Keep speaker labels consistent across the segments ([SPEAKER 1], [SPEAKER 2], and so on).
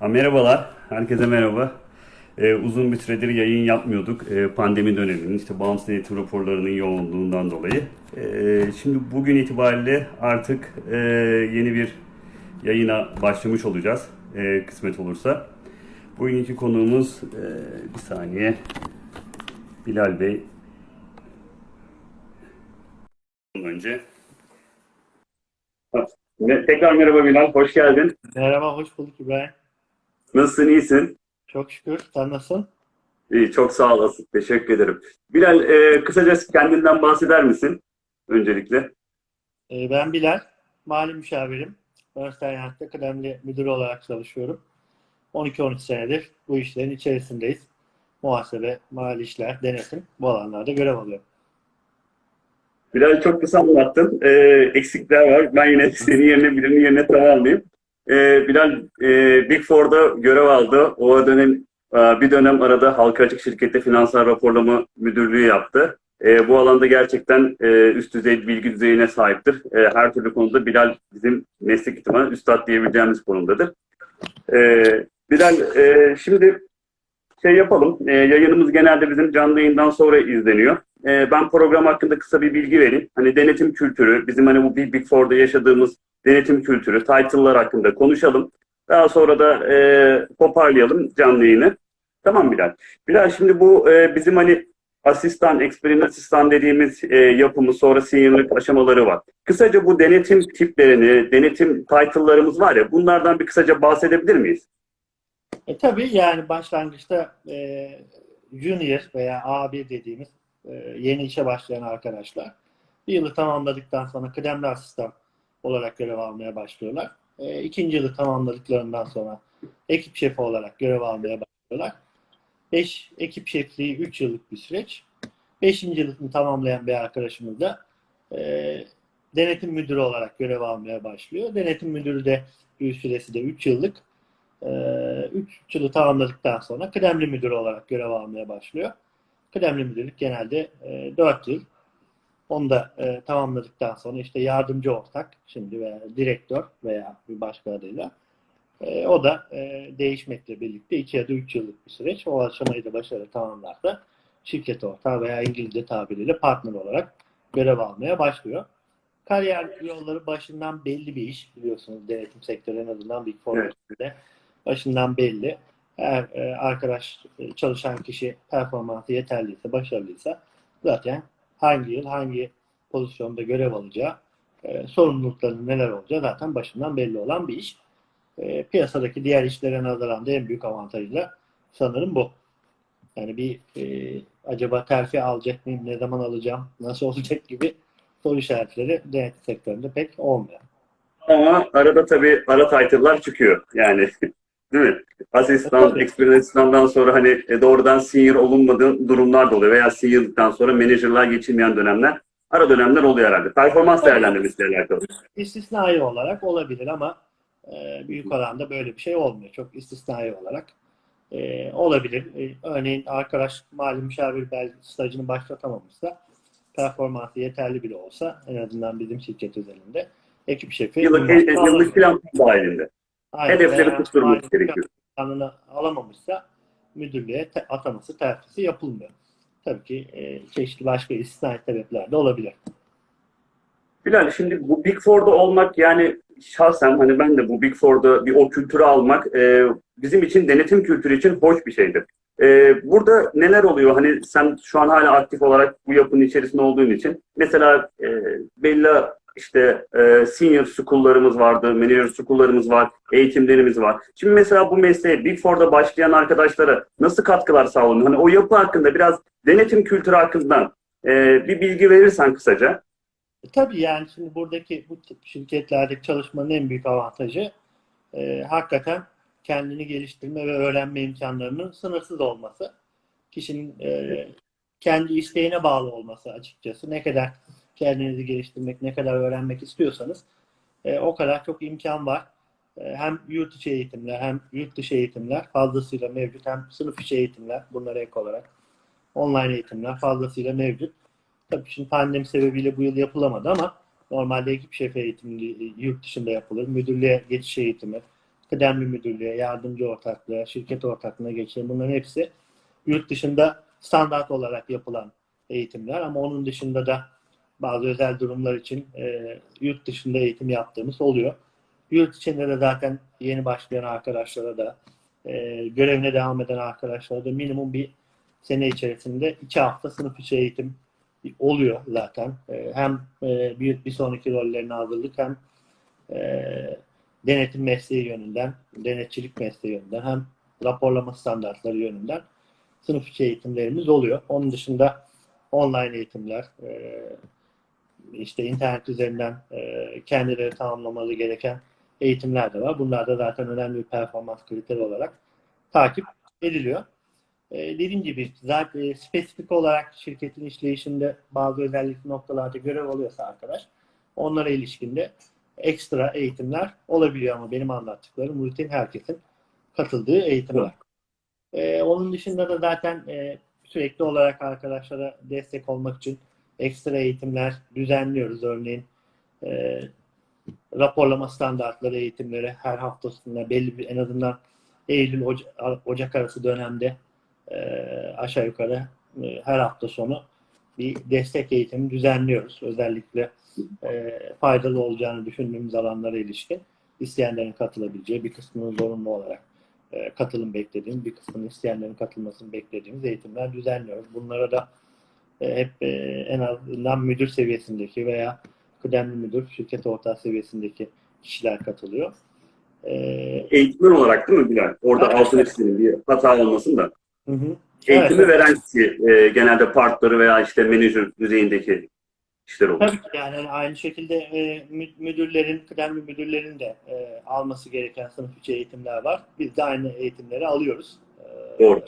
[SPEAKER 1] Ha, merhabalar, herkese merhaba. Ee, uzun bir süredir yayın yapmıyorduk. Ee, pandemi döneminin, işte bağımsız denetim raporlarının yoğunluğundan dolayı. Ee, şimdi bugün itibariyle artık e, yeni bir yayına başlamış olacağız, e, kısmet olursa. Bugünkü konuğumuz, e, bir saniye, Bilal Bey. Önce. Tekrar merhaba Bilal, hoş geldin.
[SPEAKER 2] Merhaba, hoş bulduk İbrahim.
[SPEAKER 1] Nasılsın, iyisin?
[SPEAKER 2] Çok şükür. Sen nasılsın?
[SPEAKER 1] İyi, çok sağ olasın. Teşekkür ederim. Bilal, e, kısaca kendinden bahseder misin öncelikle?
[SPEAKER 2] Ee, ben Bilal, mali müşavirim. Ernst Young'da kıdemli müdür olarak çalışıyorum. 12-13 senedir bu işlerin içerisindeyiz. Muhasebe, mali işler, denetim bu alanlarda görev alıyorum.
[SPEAKER 1] Bilal çok kısa anlattın. E, eksikler var. Ben yine senin yerine birinin yerine tamamlayayım. E, Bilal e, Big Four'da görev aldı. O dönem e, bir dönem arada halka açık şirkette finansal raporlama müdürlüğü yaptı. E, bu alanda gerçekten e, üst düzey bilgi düzeyine sahiptir. E, her türlü konuda Bilal bizim meslek ihtimali üstad diyebileceğimiz konumdadır. E, Bilal e, şimdi şey yapalım. E, yayınımız genelde bizim canlı yayından sonra izleniyor. E, ben program hakkında kısa bir bilgi vereyim. Hani denetim kültürü, bizim hani bu Big Four'da yaşadığımız denetim kültürü, title'lar hakkında konuşalım. Daha sonra da e, toparlayalım canlı yayını. Tamam Bilal. Bilal şimdi bu e, bizim hani asistan, experiment asistan dediğimiz e, yapımız sonra seniorlık aşamaları var. Kısaca bu denetim tiplerini, denetim title'larımız var ya bunlardan bir kısaca bahsedebilir miyiz?
[SPEAKER 2] E tabii yani başlangıçta e, junior veya A1 dediğimiz e, yeni işe başlayan arkadaşlar bir yılı tamamladıktan sonra kıdemli asistan olarak görev almaya başlıyorlar. E, ikinci yılı tamamladıklarından sonra ekip şefi olarak görev almaya başlıyorlar. Beş, ekip şefliği 3 yıllık bir süreç. Beşinci yılını tamamlayan bir arkadaşımız da e, denetim müdürü olarak görev almaya başlıyor. Denetim müdürü de bir süresi de 3 yıllık. 3 yılı tamamladıktan sonra kıdemli müdür olarak görev almaya başlıyor. Kıdemli müdürlük genelde 4 yıl. Onu da e, tamamladıktan sonra işte yardımcı ortak şimdi veya direktör veya bir başka adıyla e, o da e, değişmekle birlikte 2 ya da 3 yıllık bir süreç. O aşamayı da başarılı tamamlarsa şirket ortağı veya İngilizce tabiriyle partner olarak görev almaya başlıyor. Kariyer yolları başından belli bir iş biliyorsunuz denetim sektörü en azından Big Four
[SPEAKER 1] Evet.
[SPEAKER 2] başından belli. Eğer e, arkadaş e, çalışan kişi performansı yeterliyse, başarılıysa zaten hangi yıl hangi pozisyonda görev alacağı, e, sorumluluklarının neler olacağı zaten başından belli olan bir iş. E, piyasadaki diğer işlere nazaran da en büyük avantajıyla sanırım bu. Yani bir e, acaba terfi alacak mıyım, ne zaman alacağım, nasıl olacak gibi soru işaretleri denetim sektöründe pek olmuyor.
[SPEAKER 1] Ama arada tabii ara title'lar çıkıyor yani. Değil mi? Asistan,
[SPEAKER 2] Tabii.
[SPEAKER 1] expert asistandan sonra hani e, doğrudan senior olunmadığı durumlar da oluyor. Veya senior'lıktan sonra menajerlığa geçilmeyen dönemler, ara dönemler oluyor herhalde. Performans değerlendirmesiyle alakalı.
[SPEAKER 2] İstisnai olarak olabilir ama e, büyük oranda böyle bir şey olmuyor. Çok istisnai olarak e, olabilir. E, örneğin arkadaş mali müşavir belki stajını başlatamamışsa performansı yeterli bile olsa en azından bizim şirket özelinde ekip şefi
[SPEAKER 1] Yıllık, yıllık plan dahilinde.
[SPEAKER 2] Aynen.
[SPEAKER 1] Hedefleri tutturması gerekiyor.
[SPEAKER 2] planını alamamışsa müdürlüğe te- ataması, terfisi yapılmıyor. Tabii ki e, çeşitli başka istisnai sebepler de olabilir.
[SPEAKER 1] Bilal şimdi bu Big Four'da olmak yani şahsen hani ben de bu Big Four'da bir o kültürü almak e, bizim için denetim kültürü için hoş bir şeydir. E, burada neler oluyor? Hani sen şu an hala aktif olarak bu yapının içerisinde olduğun için mesela e, belli işte e, senior school'larımız vardı, manager school'larımız var, eğitimlerimiz var. Şimdi mesela bu mesleğe Big Four'da başlayan arkadaşlara nasıl katkılar sağlanıyor? Hani o yapı hakkında biraz denetim kültürü hakkında e, bir bilgi verirsen kısaca.
[SPEAKER 2] E, Tabii yani şimdi buradaki bu tip şirketlerdeki çalışmanın en büyük avantajı e, hakikaten kendini geliştirme ve öğrenme imkanlarının sınırsız olması. Kişinin e, kendi isteğine bağlı olması açıkçası. Ne kadar kendinizi geliştirmek, ne kadar öğrenmek istiyorsanız e, o kadar çok imkan var. E, hem yurt içi eğitimler hem yurt dışı eğitimler fazlasıyla mevcut. Hem sınıf içi eğitimler bunlara ek olarak online eğitimler fazlasıyla mevcut. Tabii şimdi pandemi sebebiyle bu yıl yapılamadı ama normalde ekip şefi eğitimi yurt dışında yapılır. Müdürlüğe geçiş eğitimi, kıdemli müdürlüğe, yardımcı ortaklığa, şirket ortaklığına geçen bunların hepsi yurt dışında standart olarak yapılan eğitimler ama onun dışında da bazı özel durumlar için e, yurt dışında eğitim yaptığımız oluyor. Yurt içinde de zaten yeni başlayan arkadaşlara da e, görevine devam eden arkadaşlara da minimum bir sene içerisinde iki hafta sınıf içi eğitim oluyor zaten. E, hem e, bir, bir sonraki rollerine hazırlık hem e, denetim mesleği yönünden, denetçilik mesleği yönünden hem raporlama standartları yönünden sınıf içi eğitimlerimiz oluyor. Onun dışında online eğitimler, e, işte internet üzerinden e, kendileri tamamlamaları gereken eğitimler de var. Bunlar da zaten önemli bir performans kriteri olarak takip ediliyor. E, dediğim gibi zaten spesifik olarak şirketin işleyişinde bazı özellikli noktalarda görev alıyorsa arkadaş onlara ilişkinde ekstra eğitimler olabiliyor ama benim anlattıklarım rutin herkesin katıldığı eğitimler. E, onun dışında da zaten e, sürekli olarak arkadaşlara destek olmak için ekstra eğitimler düzenliyoruz. Örneğin e, raporlama standartları eğitimleri her haftasında belli bir en azından Eylül Oca- Ocak arası dönemde e, aşağı yukarı e, her hafta sonu bir destek eğitimi düzenliyoruz. Özellikle e, faydalı olacağını düşündüğümüz alanlara ilişkin isteyenlerin katılabileceği bir kısmının zorunlu olarak e, katılım beklediğimiz, bir kısmının isteyenlerin katılmasını beklediğimiz eğitimler düzenliyoruz. Bunlara da hep e, en azından müdür seviyesindeki veya kıdemli müdür, şirket ortağı seviyesindeki kişiler katılıyor. E,
[SPEAKER 1] Eğitmen olarak değil mi Bilal? Orada
[SPEAKER 2] Evet.
[SPEAKER 1] altın üstünün bir hata olmasın da.
[SPEAKER 2] hı hı.
[SPEAKER 1] Eğitimi
[SPEAKER 2] Evet.
[SPEAKER 1] veren kişi e, genelde partları veya işte menajer düzeyindeki kişiler olur.
[SPEAKER 2] Tabii ki yani hani aynı şekilde e, mü- müdürlerin, kıdemli müdürlerin de e, alması gereken sınıf içi eğitimler var. Biz de aynı eğitimleri alıyoruz. E,
[SPEAKER 1] Doğru.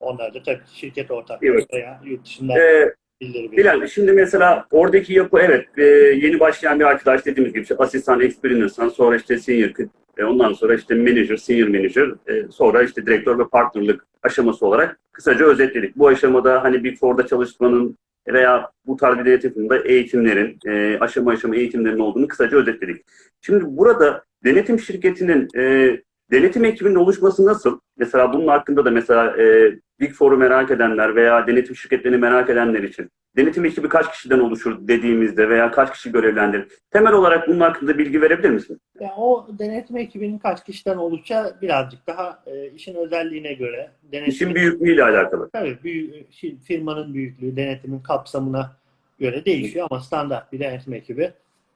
[SPEAKER 2] Onlar da tabii şirket ortaklığı
[SPEAKER 1] Evet.
[SPEAKER 2] veya yurt dışında
[SPEAKER 1] E,
[SPEAKER 2] birileri veriyor.
[SPEAKER 1] Bilal şimdi mesela oradaki yapı evet e, yeni başlayan bir arkadaş dediğimiz gibi işte asistan, experience'dan sonra işte senior, e, ondan sonra işte manager, senior manager, e, sonra işte direktör ve partnerlık aşaması olarak kısaca özetledik. Bu aşamada hani Big Four'da çalışmanın veya bu tarz bir denetim firmasında eğitimlerin, e, aşama aşama eğitimlerin olduğunu kısaca özetledik. Şimdi burada denetim şirketinin e, denetim ekibinin oluşması nasıl? Mesela bunun hakkında da mesela e, Big Four'u merak edenler veya denetim şirketlerini merak edenler için denetim ekibi kaç kişiden oluşur dediğimizde veya kaç kişi görevlendirir? Temel olarak bunun hakkında bilgi verebilir misin?
[SPEAKER 2] Yani o denetim ekibinin kaç kişiden oluşacağı birazcık daha e, işin özelliğine göre denetim
[SPEAKER 1] İşin büyüklüğüyle alakalı.
[SPEAKER 2] Tabii büyük, şi- firmanın büyüklüğü, denetimin kapsamına göre değişiyor ama standart bir denetim ekibi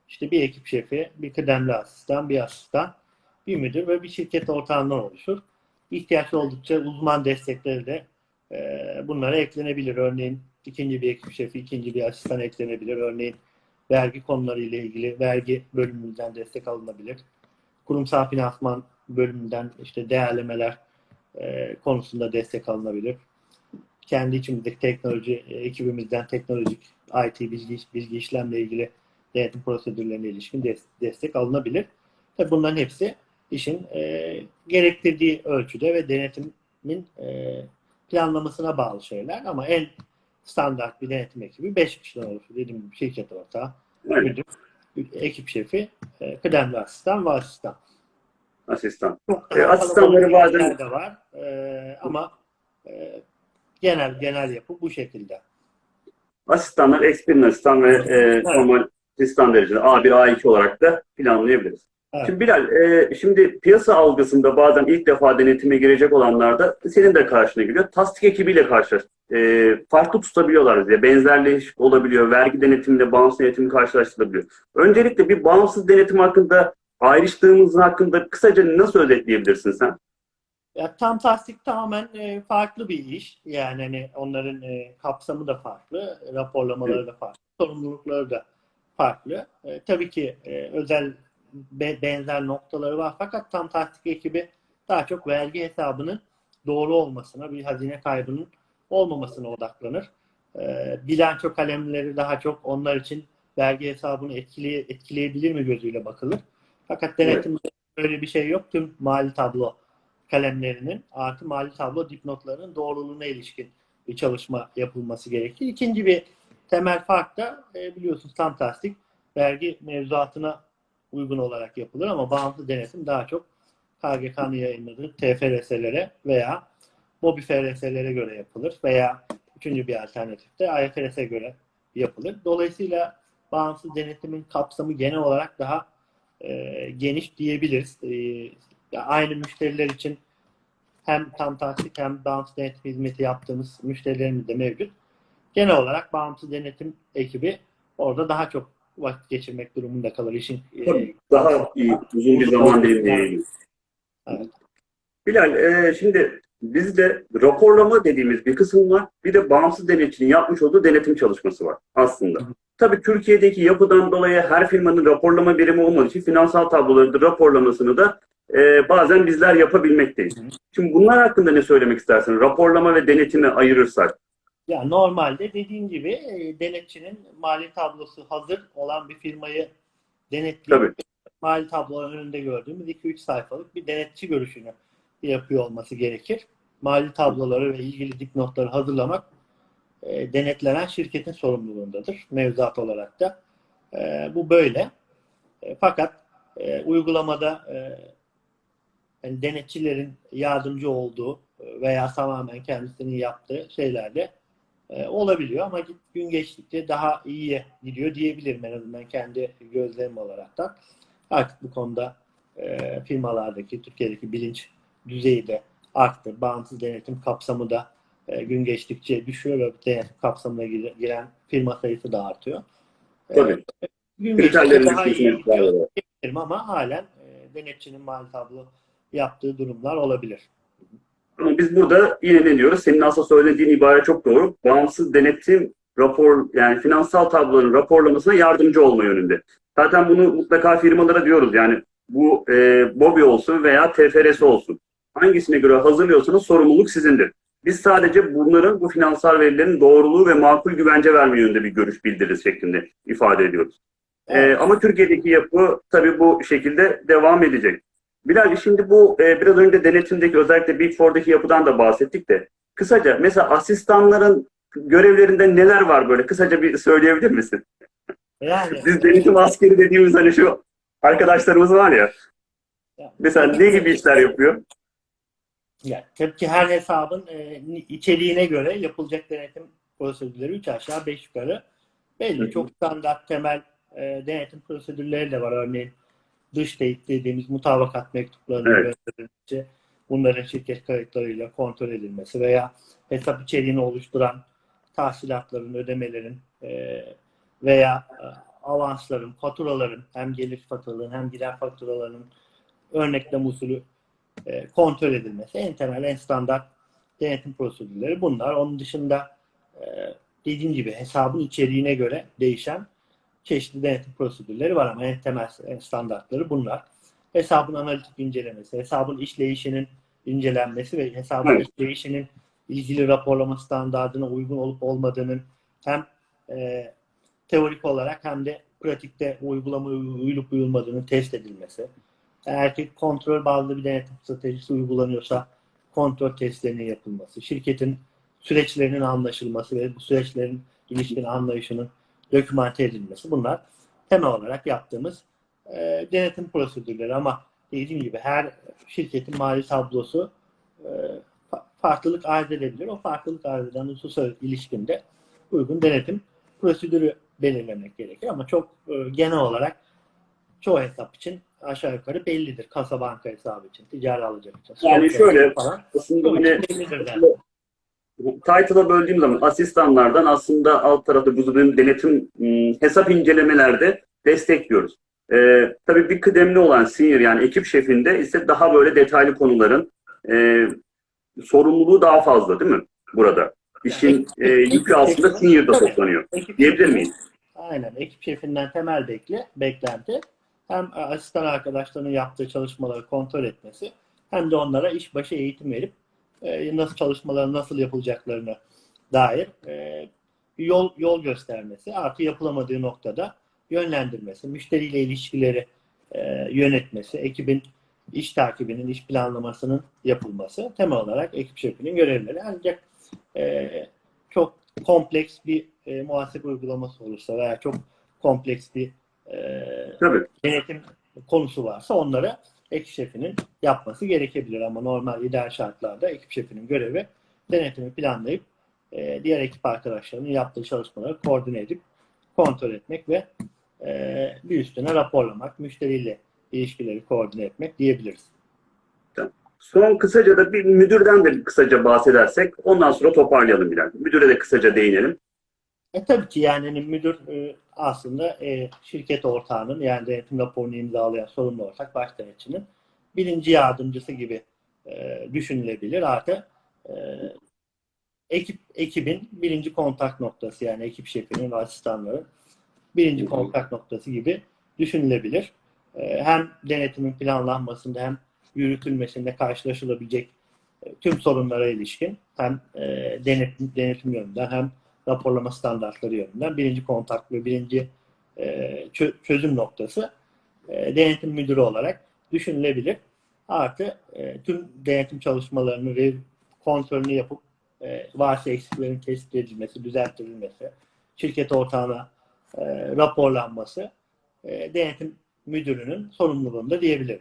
[SPEAKER 2] işte bir ekip şefi, bir kıdemli asistan, bir asistan, bir müdür ve bir şirket ortağından oluşur. İhtiyaç oldukça uzman destekleri de e, bunlara eklenebilir. Örneğin ikinci bir ekip şefi, ikinci bir asistan eklenebilir. Örneğin vergi konuları ile ilgili vergi bölümünden destek alınabilir. Kurumsal finansman bölümünden işte değerlemeler e, konusunda destek alınabilir. Kendi içimizdeki teknoloji e, ekibimizden teknolojik IT bilgi, bilgi işlemle ilgili denetim prosedürlerine ilişkin des- destek alınabilir. Tabii bunların hepsi işin e, gerektirdiği ölçüde ve denetimin e, planlamasına bağlı şeyler ama en standart bir denetim ekibi 5 kişiden oluşuyor. Dediğim gibi şirket ortağı, müdür, ekip şefi, e, kıdemli asistan ve asistan.
[SPEAKER 1] asistan. E, asistanları bazen-
[SPEAKER 2] de var. E, ama e, genel genel yapı bu şekilde.
[SPEAKER 1] Asistanlar, experience asistan ve e, normal asistan derecede A1, A2 olarak da planlayabiliriz.
[SPEAKER 2] Evet.
[SPEAKER 1] Şimdi Bilal, e, şimdi piyasa algısında bazen ilk defa denetime girecek olanlarda senin de karşına geliyor. Tasdik ekibiyle karşılaş. E, farklı tutabiliyorlar diye. Benzerleşik olabiliyor. Vergi denetiminde bağımsız denetimi karşılaştırılabiliyor. Öncelikle bir bağımsız denetim hakkında ayrıştığımız hakkında kısaca nasıl özetleyebilirsin sen?
[SPEAKER 2] Ya tam tasdik tamamen e, farklı bir iş. Yani hani onların e, kapsamı da farklı, raporlamaları da farklı, sorumlulukları da farklı. E, tabii ki e, özel be- benzer noktaları var fakat tam tasdik ekibi daha çok vergi hesabının doğru olmasına, bir hazine kaybının olmamasına odaklanır. E, bilanço kalemleri daha çok onlar için vergi hesabını etkileye, etkileyebilir mi gözüyle bakılır. Fakat denetimde böyle bir şey yok. Tüm mali tablo kalemlerinin artı mali tablo dipnotlarının doğruluğuna ilişkin bir çalışma yapılması gerekir. İkinci bir temel fark da e, biliyorsunuz tam tasdik vergi mevzuatına uygun olarak yapılır ama bağımsız denetim daha çok KGK'nın yayınladığı TFRS'lere veya MOBI FRS'lere göre yapılır veya üçüncü bir alternatif de IFRS'e göre yapılır. Dolayısıyla bağımsız denetimin kapsamı genel olarak daha e, geniş diyebiliriz. E, aynı müşteriler için hem tam taksit hem bağımsız denetim hizmeti yaptığımız müşterilerimiz de mevcut. Genel olarak bağımsız denetim ekibi orada daha çok vakit geçirmek durumunda kalır. İşin e,
[SPEAKER 1] Daha iyi, uzun bir zaman diliminde.
[SPEAKER 2] Evet.
[SPEAKER 1] Bilal, e, şimdi bizde raporlama dediğimiz bir kısım var. Bir de bağımsız denetçinin yapmış olduğu denetim çalışması var aslında. Tabii Türkiye'deki yapıdan dolayı her firmanın raporlama birimi olmadığı için finansal tabloları raporlamasını da e, bazen bizler yapabilmekteyiz.
[SPEAKER 2] Hı hı.
[SPEAKER 1] Şimdi bunlar hakkında ne söylemek istersin? Raporlama ve denetimi ayırırsak.
[SPEAKER 2] Ya normalde dediğim gibi e, denetçinin mali tablosu hazır olan bir firmayı denetleyip
[SPEAKER 1] Tabii.
[SPEAKER 2] mali tabloların önünde gördüğümüz 2-3 sayfalık bir denetçi görüşünü yapıyor olması gerekir. Mali tabloları ve ilgili dipnotları hazırlamak e, denetlenen şirketin sorumluluğundadır. Mevzuat olarak da. E, bu böyle. E, fakat e, uygulamada e, yani denetçilerin yardımcı olduğu e, veya tamamen kendisinin yaptığı şeylerde e, olabiliyor ama gün geçtikçe daha iyiye gidiyor diyebilirim en azından kendi gözlemim olarak da. Artık bu konuda e, firmalardaki, Türkiye'deki bilinç düzeyi de arttı. Bağımsız denetim kapsamı da e, gün geçtikçe düşüyor ve denetim kapsamına gir- giren firma sayısı da artıyor. E,
[SPEAKER 1] Tabii.
[SPEAKER 2] gün geçtikçe daha iyi gidiyor ama halen e, denetçinin mali tablo yaptığı durumlar olabilir.
[SPEAKER 1] Ama biz burada yine ne diyoruz? Senin aslında söylediğin ibare çok doğru. Bağımsız denetim rapor yani finansal tabloların raporlamasına yardımcı olma yönünde. Zaten bunu mutlaka firmalara diyoruz. Yani bu e, BOBİ olsun veya TFRS olsun. Hangisine göre hazırlıyorsanız sorumluluk sizindir. Biz sadece bunların bu finansal verilerin doğruluğu ve makul güvence verme yönünde bir görüş bildiririz şeklinde ifade ediyoruz. Ee, ama Türkiye'deki yapı tabii bu şekilde devam edecek. Bilal şimdi bu e, biraz önce denetimdeki özellikle Big Four'daki yapıdan da bahsettik de kısaca mesela asistanların görevlerinde neler var böyle kısaca bir söyleyebilir misin?
[SPEAKER 2] Yani
[SPEAKER 1] Biz denetim askeri dediğimiz hani şu arkadaşlarımız var ya mesela ne gibi işler yapıyor?
[SPEAKER 2] Yani tabii ki her hesabın e, içeriğine göre yapılacak denetim prosedürleri 3 aşağı 5 yukarı belli.
[SPEAKER 1] Hı.
[SPEAKER 2] Çok standart temel e, denetim prosedürleri de var. Örneğin dış teyit dediğimiz mutabakat mektuplarının
[SPEAKER 1] Evet.
[SPEAKER 2] gönderilmesi, bunların şirket kayıtlarıyla kontrol edilmesi veya hesap içeriğini oluşturan tahsilatların, ödemelerin e, veya e, avansların, faturaların hem gelir faturaların hem gider faturalarının örneklem usulü e, kontrol edilmesi. En temel, en standart denetim prosedürleri bunlar. Onun dışında e, dediğim gibi hesabın içeriğine göre değişen çeşitli denetim prosedürleri var ama en temel standartları bunlar. Hesabın analitik incelemesi, hesabın işleyişinin incelenmesi ve hesabın
[SPEAKER 1] Evet.
[SPEAKER 2] işleyişinin ilgili raporlama standartına uygun olup olmadığının hem e, teorik olarak hem de pratikte uygulama uyulup uyulmadığının test edilmesi. Eğer ki kontrol bazlı bir denetim stratejisi uygulanıyorsa kontrol testlerinin yapılması, şirketin süreçlerinin anlaşılması ve bu süreçlerin ilişkin anlayışının dokümante edilmesi bunlar temel olarak yaptığımız e, denetim prosedürleri ama dediğim gibi her şirketin mali tablosu e, fa- farklılık arz edebilir. O farklılık arz eden hususa ilişkinde uygun denetim prosedürü belirlemek gerekir ama çok e, genel olarak çoğu hesap için aşağı yukarı bellidir. Kasa banka hesabı için, ticari alacak için.
[SPEAKER 1] Yani şöyle,
[SPEAKER 2] falan.
[SPEAKER 1] Aslında
[SPEAKER 2] yani.
[SPEAKER 1] Title'a böldüğüm zaman asistanlardan aslında alt tarafta bu denetim ım, hesap incelemelerde destekliyoruz. Ee, tabii bir kıdemli olan senior yani ekip şefinde ise daha böyle detaylı konuların e, sorumluluğu daha fazla değil mi burada? İşin e, yükü aslında senior'da toplanıyor.
[SPEAKER 2] Ekip
[SPEAKER 1] Diyebilir miyiz?
[SPEAKER 2] Aynen. Ekip şefinden temel bekle, beklenti hem e, asistan arkadaşlarının yaptığı çalışmaları kontrol etmesi hem de onlara işbaşı eğitim verip e, nasıl çalışmaların nasıl yapılacaklarını dair e, yol yol göstermesi, artı yapılamadığı noktada yönlendirmesi, müşteriyle ilişkileri e, yönetmesi, ekibin iş takibinin, iş planlamasının yapılması temel olarak ekip şefinin görevleri. Ancak e, çok kompleks bir e, muhasebe uygulaması olursa veya çok kompleks bir e,
[SPEAKER 1] Tabii.
[SPEAKER 2] denetim konusu varsa onları ekip şefinin yapması gerekebilir ama normal ideal şartlarda ekip şefinin görevi denetimi planlayıp e, diğer ekip arkadaşlarının yaptığı çalışmaları koordine edip kontrol etmek ve e, bir üstüne raporlamak, müşteriyle ilişkileri koordine etmek diyebiliriz.
[SPEAKER 1] Son kısaca da bir müdürden de kısaca bahsedersek ondan sonra toparlayalım Bilal. Müdüre de kısaca değinelim.
[SPEAKER 2] E tabii ki yani hani müdür e, aslında e, şirket ortağının yani denetim raporunu imzalayan sorumlu ortak baş denetçinin birinci yardımcısı gibi e, düşünülebilir. Artı e, ekip ekibin birinci kontak noktası yani ekip şefinin ve asistanların birinci kontak noktası gibi düşünülebilir. E, hem denetimin planlanmasında hem yürütülmesinde karşılaşılabilecek e, tüm sorunlara ilişkin hem e, denetim, denetim yönünden hem raporlama standartları yönünden birinci kontak ve birinci e, çö- çözüm noktası e, denetim müdürü olarak düşünülebilir. Artı e, tüm denetim çalışmalarını ve kontrolünü yapıp varsa eksiklerin tespit edilmesi, düzelttirilmesi, şirket ortağına raporlanması denetim müdürünün sorumluluğunda diyebilirim.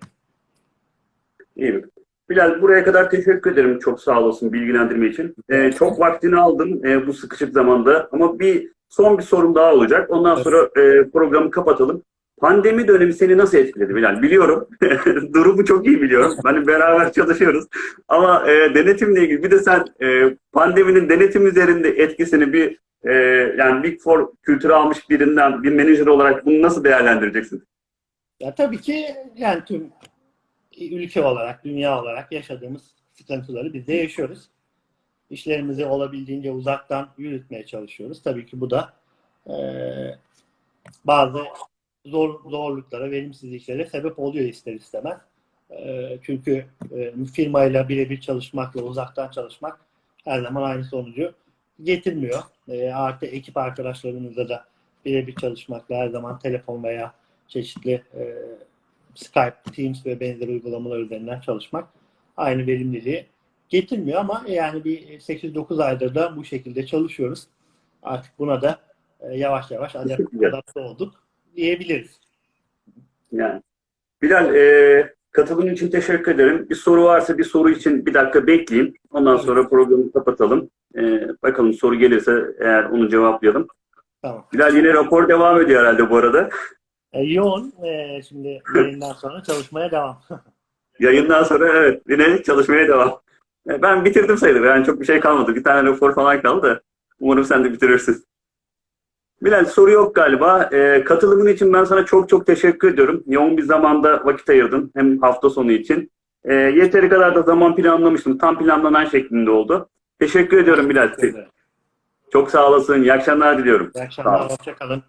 [SPEAKER 1] İyi? Bilal buraya kadar teşekkür ederim. Çok sağ olasın bilgilendirme için. Ee, çok vaktini aldım e, bu sıkışık zamanda. Ama bir son bir sorum daha olacak. Ondan
[SPEAKER 2] Evet.
[SPEAKER 1] sonra e, programı kapatalım. Pandemi dönemi seni nasıl etkiledi Bilal? Biliyorum. Durumu çok iyi biliyorum. Hani beraber çalışıyoruz. Ama e, denetimle ilgili bir de sen e, pandeminin denetim üzerinde etkisini bir e, yani Big Four kültürü almış birinden bir menajer olarak bunu nasıl değerlendireceksin?
[SPEAKER 2] Ya tabii ki yani tüm ülke olarak, dünya olarak yaşadığımız sıkıntıları biz de yaşıyoruz. İşlerimizi olabildiğince uzaktan yürütmeye çalışıyoruz. Tabii ki bu da eee, bazı zor, zorluklara, verimsizliklere sebep oluyor ister istemez. Eee, çünkü eee, firmayla birebir çalışmakla uzaktan çalışmak her zaman aynı sonucu getirmiyor. Eee, artı ekip arkadaşlarımızla da birebir çalışmakla her zaman telefon veya çeşitli eee Skype, Teams ve benzeri uygulamalar üzerinden çalışmak aynı verimliliği getirmiyor ama yani bir 8-9 aydır da bu şekilde çalışıyoruz. Artık buna da e, yavaş yavaş adapte olduk diyebiliriz.
[SPEAKER 1] Yani. Bilal, e, katılımın için teşekkür ederim. Bir soru varsa bir soru için bir dakika bekleyeyim. Ondan
[SPEAKER 2] Tabii.
[SPEAKER 1] sonra programı kapatalım. E, bakalım soru gelirse eğer onu cevaplayalım.
[SPEAKER 2] Tamam.
[SPEAKER 1] Bilal yine rapor devam ediyor herhalde bu arada.
[SPEAKER 2] E, yoğun. E, şimdi yayından sonra çalışmaya devam.
[SPEAKER 1] Yayından sonra evet yine çalışmaya devam. E, ben bitirdim sayılır. Yani çok bir şey kalmadı. Bir tane rapor falan kaldı. Umarım sen de bitirirsin. Bilal soru yok galiba. E, katılımın için ben sana çok çok teşekkür ediyorum. Yoğun bir zamanda vakit ayırdın. Hem hafta sonu için. E, yeteri kadar da zaman planlamıştım. Tam planlanan şeklinde oldu. Teşekkür ediyorum Bilal. Çok sağ olasın. İyi akşamlar diliyorum.
[SPEAKER 2] İyi akşamlar. Hoşçakalın.